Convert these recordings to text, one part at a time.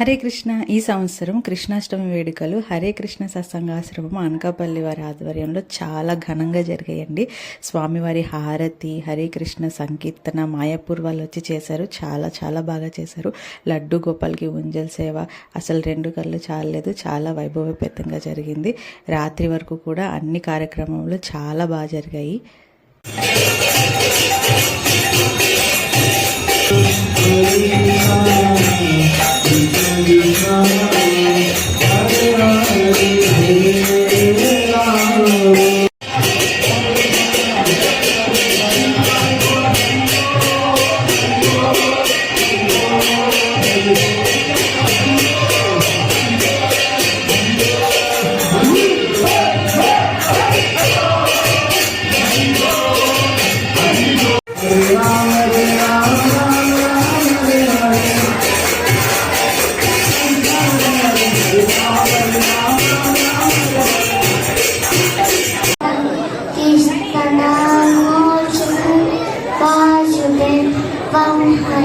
హరే కృష్ణ. ఈ సంవత్సరం కృష్ణాష్టమి వేడుకలు హరే కృష్ణ సత్సంగాశ్రమం అనకాపల్లి వారి ఆధ్వర్యంలో చాలా ఘనంగా జరిగాయండి. స్వామివారి హారతి హరే కృష్ణ సంకీర్తన మాయాపూర్ వాళ్ళు వచ్చి చేశారు. చాలా చాలా బాగా చేశారు. లడ్డు గోపాల్కి ఉంజల్ సేవ. అసలు రెండు కళ్ళు చాలలేదు. చాలా వైభవపేతంగా జరిగింది. రాత్రి వరకు కూడా అన్ని కార్యక్రమాలు చాలా బాగా జరిగాయి. you.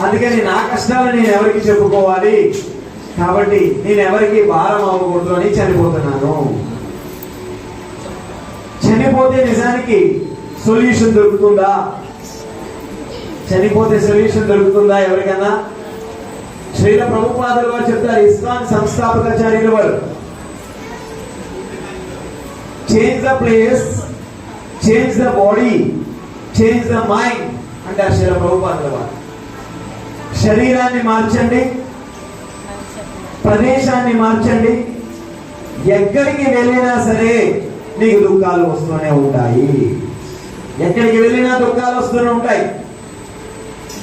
అందుకని నా కష్టాలు నేను ఎవరికి చెప్పుకోవాలి? కాబట్టి నేను ఎవరికి భారం అవ్వకూడదు అని చనిపోతున్నాను. చనిపోతే నిజానికి సొల్యూషన్ దొరుకుతుందా? చనిపోతే సొల్యూషన్ దొరుకుతుందా ఎవరికైనా శ్రీల ప్రభుపాదులు వారు చెప్తారు ఇస్లాం సంస్థాపకాచార్యులు వారు. Change the place change the body change the mind అంటారు శ్రీల ప్రభుపాదుల వారు. శరీరాన్ని మార్చండి. ప్రదేశాన్ని మార్చండి. ఎక్కడికి వెళ్ళినా సరే నీకు దుఃఖాలు వస్తూనే ఉంటాయి. ఎక్కడికి వెళ్ళినా దుఃఖాలు వస్తూనే ఉంటాయి.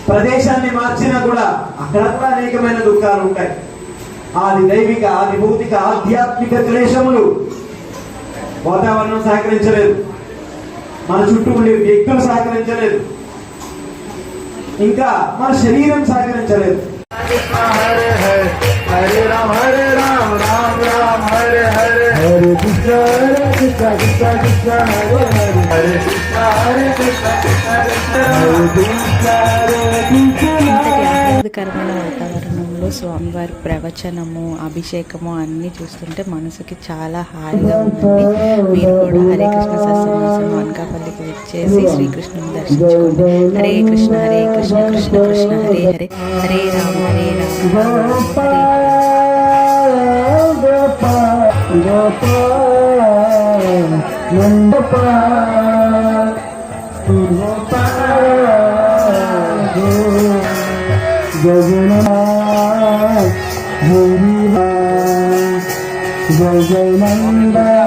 ప్రదేశాన్ని మార్చినా కూడా అక్కడ కూడా అనేకమైన దుఃఖాలు ఉంటాయి. ఆది దైవిక ఆది భౌతిక ఆధ్యాత్మిక క్లేశములు వాతావరణం సహకరించలేదు. మన చుట్టూ ఉండే వ్యక్తులు సహకరించలేదు. ఇంకా మన శరీరం సహకరించలేదు హరే హరే హరే రామ హరే రామ రామ రామ హరే హరే హరే కృష్ణ హరే కృష్ణ కృష్ణ కృష్ణ హరే హరే హరే కృష్ణ హరే కృష్ణ కృష్ణ కృష్ణ హరే కృష్ణ హరే కృష్ణ ఆహ్లాదకరమైన వాతావరణంలో స్వామివారి ప్రవచనము అభిషేకము అన్నీ చూస్తుంటే మనసుకి చాలా హాయిగా ఉంటుంది. మీరు కూడా హరే కృష్ణ సత్సంగాసం అనకాపల్లికి వచ్చేసి శ్రీకృష్ణుని దర్శించుకోండి. హరే కృష్ణ హరే కృష్ణ కృష్ణ కృష్ణ హరే హరే. హరే రామ హరే రామ రామ హరే জগন্নাথ হরিহা জগন্নাথ